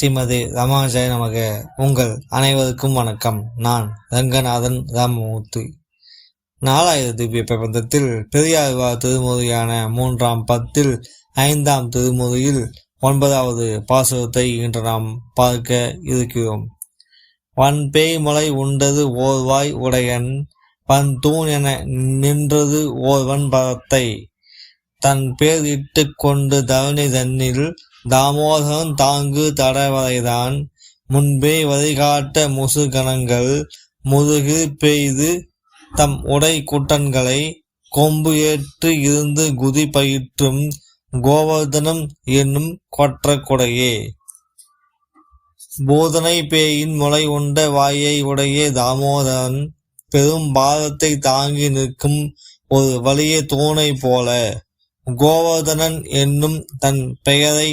ஸ்ரீமதி ரமாஜய நமக. உங்கள் அனைவருக்கும் வணக்கம். நான் ரங்கநாதன் ராமமூர்த்தி. நாலாயிர திவ்ய பிரபந்தத்தில் பெரியாழ்வார் திருமுறையான மூன்றாம் பத்தில் ஐந்தாம் திருமுறையில் ஒன்பதாவது பாசுரத்தை இன்று நாம் பார்க்க இருக்கிறோம். வன் பேய் முளை உண்டது ஓர்வாய் உடையன் பன் தூண் என நின்றது ஓர்வன் பரத்தை. தன் பேர் இட்டு கொண்டு தரணி தன்னில் தாமோதரன் தாங்கு தடவரைதான் முன்பே வழிகாட்ட முசுகணங்கள் முதுகு பெய்து தம் உடை குட்டன்களை கொம்பு ஏற்று இருந்து குதி பயிற்றும் கோவர்தனம் என்னும் கொற்ற கொடையே போதனை பேயின் முளை உண்ட வாயை உடைய தாமோதரன் பெரும் பாரத்தை தாங்கி நிற்கும் ஒரு வலிய தூணை போல. கோவர்தனன் என்னும் தன் பெயரை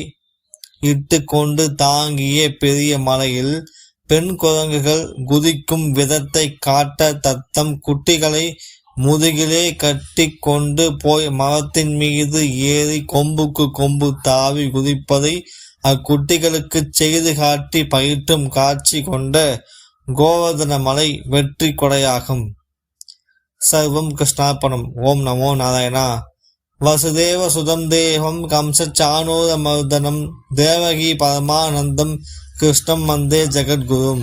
இட்டு கொண்டு தாங்கிய பெரிய மலையில் பெண் குரங்குகள் குதிக்கும் விதத்தை காட்ட தத்தம் குட்டிகளை முதுகிலே கட்டி கொண்டு போய் மரத்தின் மீது ஏறி கொம்புக்கு கொம்பு தாவி குதிப்பதை அக்குட்டிகளுக்கு செய்து காட்டி பயிற்றும் காட்சி கொண்ட கோவர்தன மலை வெற்றி கொடையாகும். சர்வம் கிருஷ்ணார்ப்பணம். ஓம் நமோ நாராயணா. வசுதேவ சுதம் தேவம் கம்சச்சானூரமர்தனம் தேவகி பரமானந்தம் கிருஷ்ணம் வந்தே ஜெகத்குரும்.